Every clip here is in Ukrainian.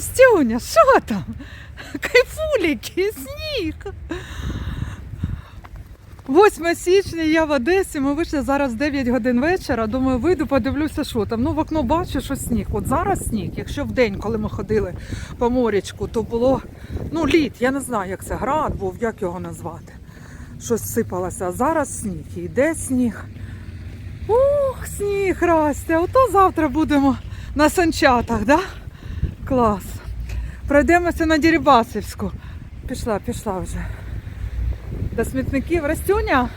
Растюня, що там? Кайфуліки, сніг. 8 січня я в Одесі. Ми вийшли зараз 9 годин вечора. Думаю, вийду, подивлюся, що там. Ну, в окно бачу, що сніг. От зараз сніг. Якщо в день, коли ми ходили по морячку, то було ну, лід, я не знаю, як це град був, як його назвати. Щось сипалося. А зараз сніг. І йде сніг. Ух, сніг расте. Ото завтра будемо на санчатах, да? Клас. Пройдемося на Дірібасівську. Пішла, пішла вже. До смітників Растюня.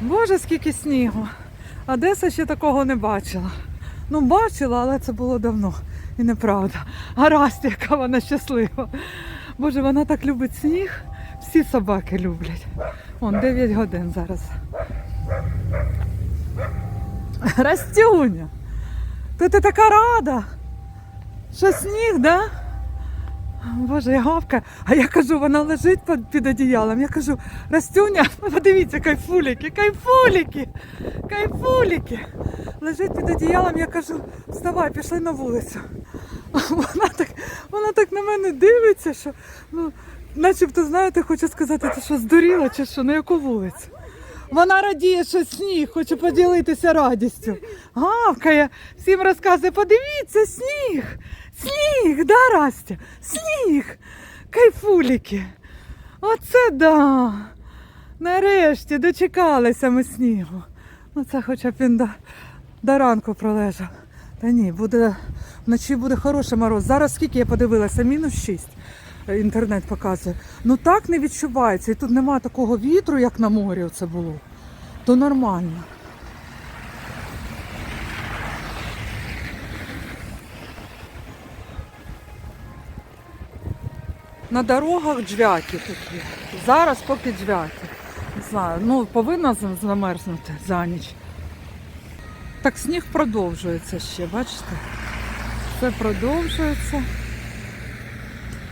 Боже, скільки снігу. Одеса ще такого не бачила. Ну, бачила, але це було давно. І неправда. Расті, яка вона щаслива. Боже, вона так любить сніг. Всі собаки люблять. Вон 9 годин зараз. Растюня. То ти така рада. Що сніг, да? Боже, я гавка. А я кажу, вона лежить під, одіялом. Я кажу, Растюня, подивіться, кайфуліки, кайфуліки, кайфуліки. Лежить під одіялом, я кажу, вставай, пішли на вулицю. Вона так, вона так на мене дивиться, що ну, начебто, знаєте, хочу сказати, ти що здуріла чи що, на яку вулицю? Вона радіє, що сніг, хоче поділитися радістю. Гавкає, всім розказує, подивіться, сніг, сніг, да, Растя? Сніг, кайфуліки. Оце да. Нарешті дочекалися ми снігу. Ну це хоча б він до, до ранку пролежав. Та ні, буде, вночі буде хороший мороз. Зараз скільки я подивилася, мінус 6 інтернет показує. Ну так не відчувається. І тут немає такого вітру, як на морі це було. То нормально. На дорогах джвяки такі. Зараз поки джвяки. Не знаю, ну повинна замерзнути за ніч. Так сніг продовжується ще, бачите? Все продовжується.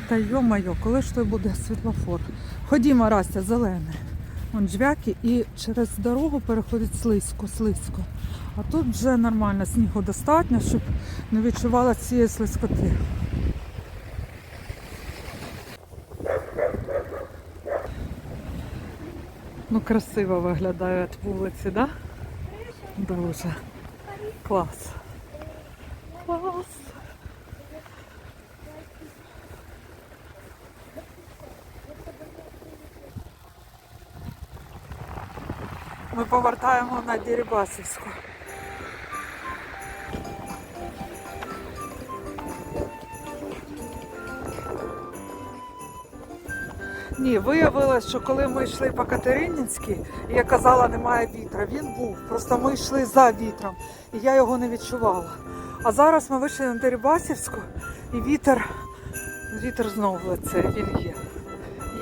Та йо-майо, коли ж той буде світлофор? Ходімо, Растя, зелене. Вон джвяки і через дорогу переходить слизько, слизько. А тут вже нормально, снігу достатньо, щоб не відчувала цієї слизькоти. Ну, красиво виглядає вулиці, да? Дуже. Клас. Клас. Ми повертаємо на Дірібасівську. Ні, виявилось, що коли ми йшли по Катеринінській, я казала, немає вітра. Він був. Просто ми йшли за вітром, і я його не відчувала. А зараз ми вийшли на Дерибасівську, і вітер, вітер знову лице, він є.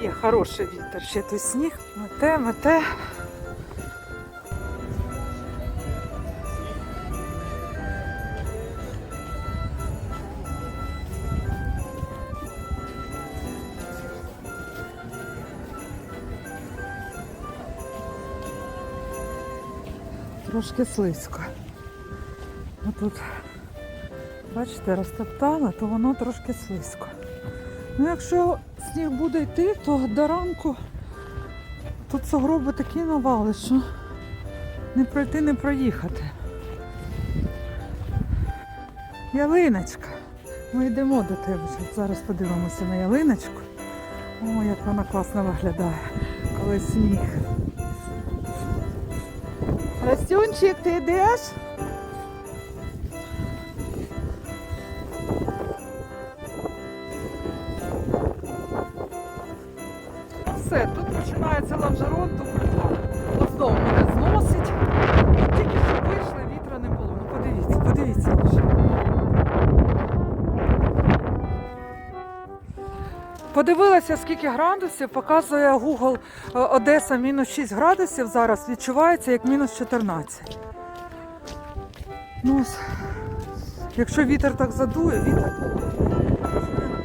Є хороший вітер. Ще той сніг, мете, мете. Трошки слизько. А тут, бачите, розтоптала, то воно трошки слизько. Ну, якщо сніг буде йти, то до ранку тут сугроби такі навали, що не пройти, не проїхати. Ялиночка. Ми йдемо до тебе. Зараз подивимося на ялиночку. О, як вона класно виглядає, коли сніг. Растюнчик, ти йдеш? Подивилася, скільки градусів, показує Google е, Одеса мінус 6 градусів зараз, відчувається як мінус 14. Ну, якщо вітер так задує, вітер.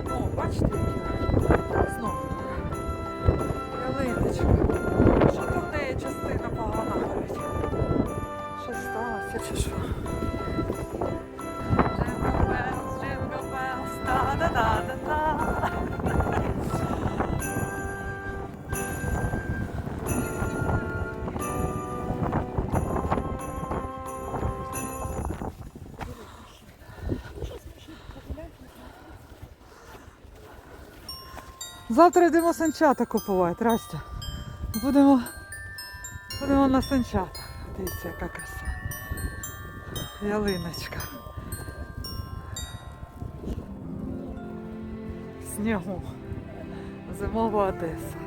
О, бачите, Завтра йдемо санчата купувати, Растя. Будемо, будемо на санчатах. Дивіться, яка краса. Ялиночка. Снігу. Зимова Одеса.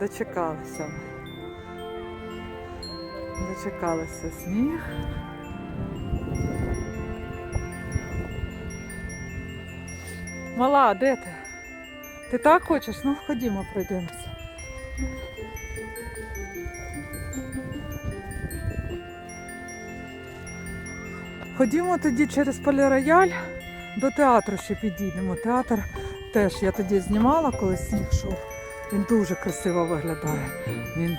Дочекалися ми. Дочекалися сніг. Мала, де ти? Ти так хочеш? Ну ходімо, пройдемося. Ходімо тоді через полірояль до театру ще підійдемо. Театр теж я тоді знімала, коли сніг йшов. Він дуже красиво виглядає. Він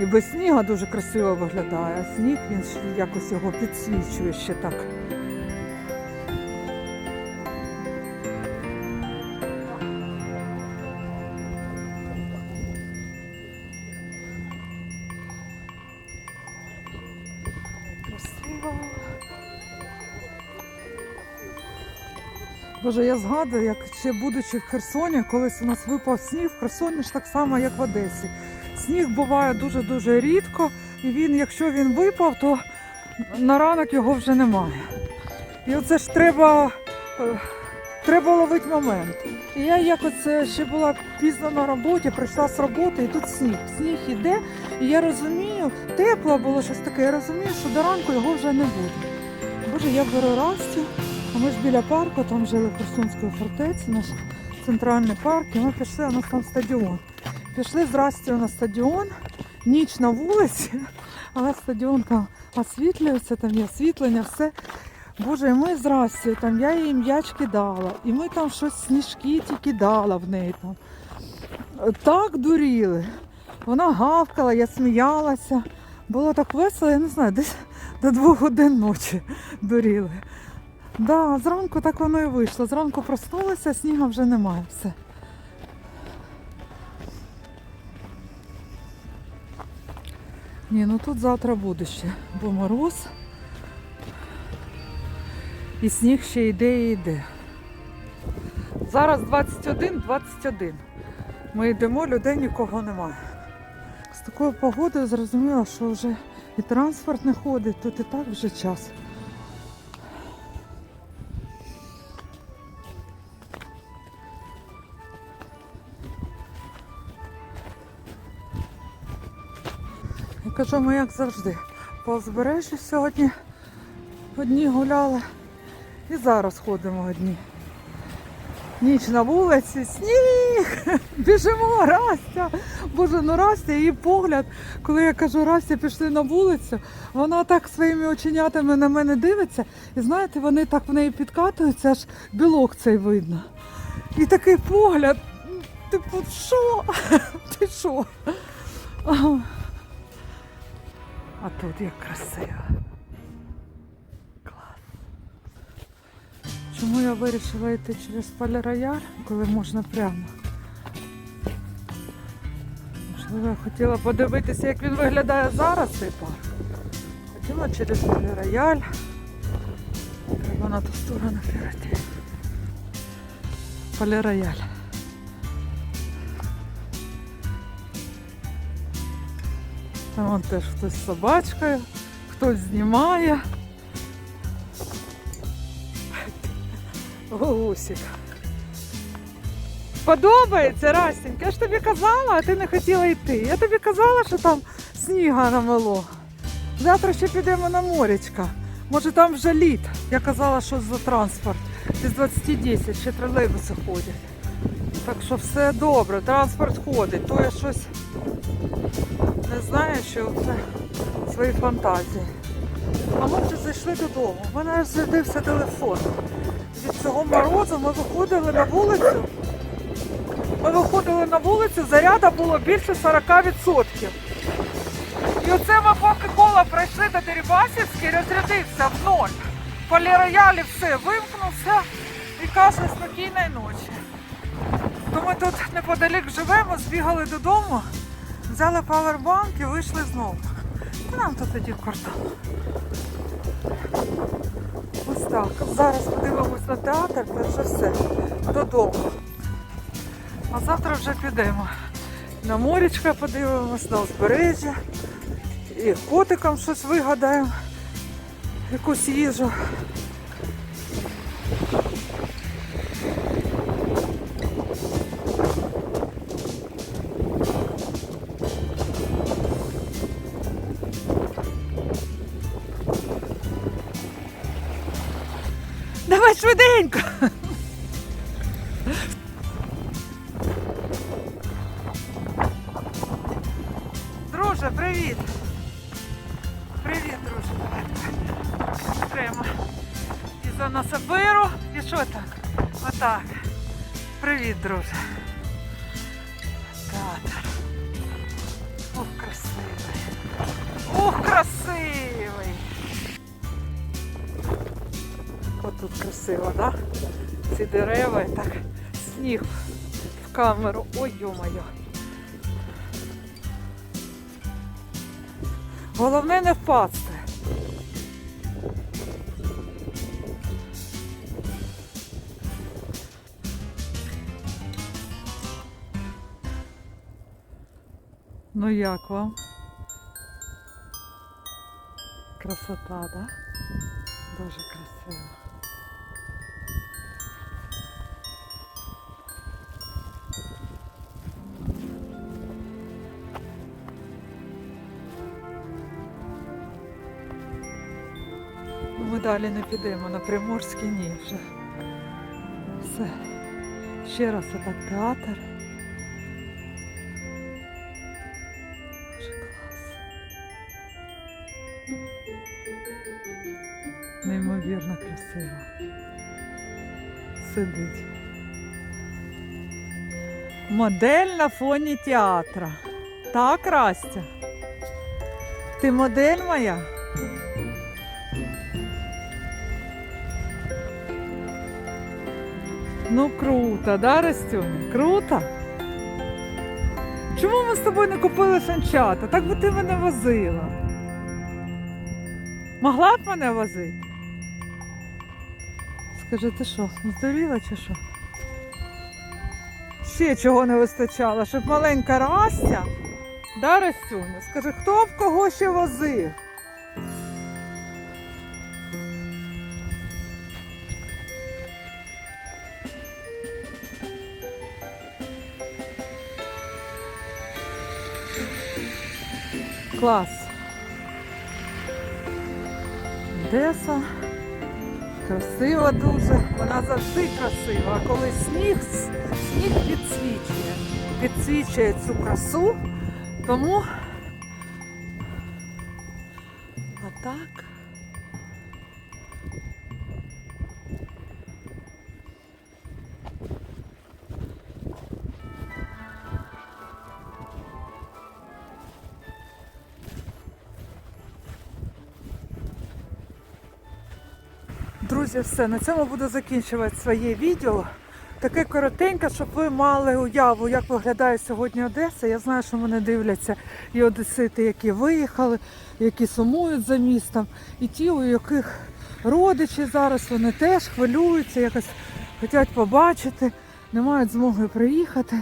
і без снігу дуже красиво виглядає, а сніг він якось його підсвічує ще так. Боже, я згадую, як ще будучи в Херсоні, колись у нас випав сніг в Херсоні ж так само, як в Одесі. Сніг буває дуже-дуже рідко, і він, якщо він випав, то на ранок його вже немає. І оце ж треба, е, треба ловити момент. І я якось е, ще була пізно на роботі, прийшла з роботи, і тут сніг. Сніг іде, і я розумію, тепло було щось таке, я розумію, що до ранку його вже не буде. Боже, я беру Растю, а ми ж біля парку, там жили Херсонської фортеці, наш центральний парк, і ми пішли, у нас там стадіон. Пішли з Растю на стадіон, ніч на вулиці, але стадіон там освітлюється, там є освітлення, все. Боже, і ми з там я їй м'яч кидала, і ми там щось сніжки ті кидала в неї там. Так дуріли. Вона гавкала, я сміялася. Було так весело, я не знаю, десь до двох годин ночі дуріли. Да, зранку так воно і вийшло. Зранку проснулися, снігу вже немає. Все. Ні, ну тут завтра буде ще, бо мороз. І сніг ще йде і йде. Зараз 21-21. Ми йдемо, людей нікого немає. З такою погодою зрозуміла, що вже і транспорт не ходить, тут і так вже час. Кажу, ми як завжди. По узбережжю сьогодні одні гуляли і зараз ходимо одні. Ніч на вулиці, сніг! Біжимо, Растя! Боже, ну Растя, її погляд, коли я кажу, Растя, пішли на вулицю, вона так своїми оченятами на мене дивиться, і знаєте, вони так в неї підкатуються, аж білок цей видно. І такий погляд, типу, що? Ти що? Тут як красиво. Клас. Чому я вирішила йти через полірояль, коли можна прямо? Можливо, я хотіла подивитися, як він виглядає зараз цей парк. Хотіла через полірояль. Треба на ту сторону перейти. Полірояль. Вон теж хтось з собачкою, хтось знімає. Гусик. Подобається, Растенька? Я ж тобі казала, а ти не хотіла йти. Я тобі казала, що там сніга намело. Завтра ще підемо на морячка. Може там вже лід. Я казала, що за транспорт. З 20.10 ще тролейбуси ходять. Так що все добре, транспорт ходить. То я щось не знаю, що це свої фантазії. А ми вже зайшли додому. У мене аж зарядився телефон. Від цього морозу ми виходили на вулицю. Ми виходили на вулицю, заряда було більше 40%. І оце ми поки коло пройшли до Дерибасівської, розрядився в ноль. Поліроялі все вимкнувся. І скаже спокійної ночі. То ми тут неподалік живемо, збігали додому, взяли павербанк і вийшли знову. І нам тут тоді в квартал. Ось так. Зараз подивимось на театр, та вже все. Додому. А завтра вже підемо. На морічка подивимось, на узбережжя. І котикам щось вигадаємо. Якусь їжу. швиденько. Друже, привіт. Привіт, друже. Давай, давай. Окремо. І за насобиру. І що так? Отак. Привіт, друже. Театр. Ух, красивий. Ух, красивий. Тут красиво, да? Ці дерева і так сніг в камеру. Ой, ё-моё. Головне не впасти. Ну як вам? Красота, да? Дуже красиво. Далі не підемо на Приморський ні вже. Все. Ще раз отак театр. Неймовірно красиво. Сидить. Модель на фоні театра. Так, Растя? Ти модель моя? Ну круто, да, Растюня? Круто? Чому ми з тобою не купили санчата? Так би ти мене возила. Могла б мене возити? Скажи, ти що, здуріла чи що? Ще чого не вистачало, щоб маленька Растя, да, Растюня? Скажи, хто б кого ще возив? Клас. Одеса. Красива дуже. Вона завжди красива. Коли сніг, сніг підсвічує. Підсвічує цю красу. Тому Друзі, все, на цьому буду закінчувати своє відео. Таке коротеньке, щоб ви мали уяву, як виглядає сьогодні Одеса. Я знаю, що мене дивляться і одесити, які виїхали, які сумують за містом, і ті, у яких родичі зараз вони теж хвилюються, якось хочуть побачити, не мають змоги приїхати.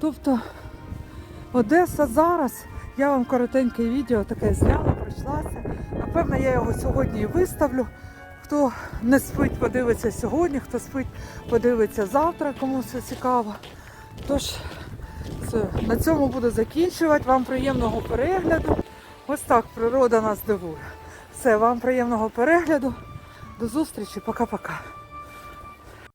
Тобто Одеса зараз, я вам коротеньке відео таке зняла, пройшлася. Напевно, я його сьогодні і виставлю. Хто не спить, подивиться сьогодні, хто спить, подивиться завтра, кому це цікаво. Тож, все, на цьому буду закінчувати. Вам приємного перегляду. Ось так природа нас дивує. Все, вам приємного перегляду. До зустрічі, пока-пока.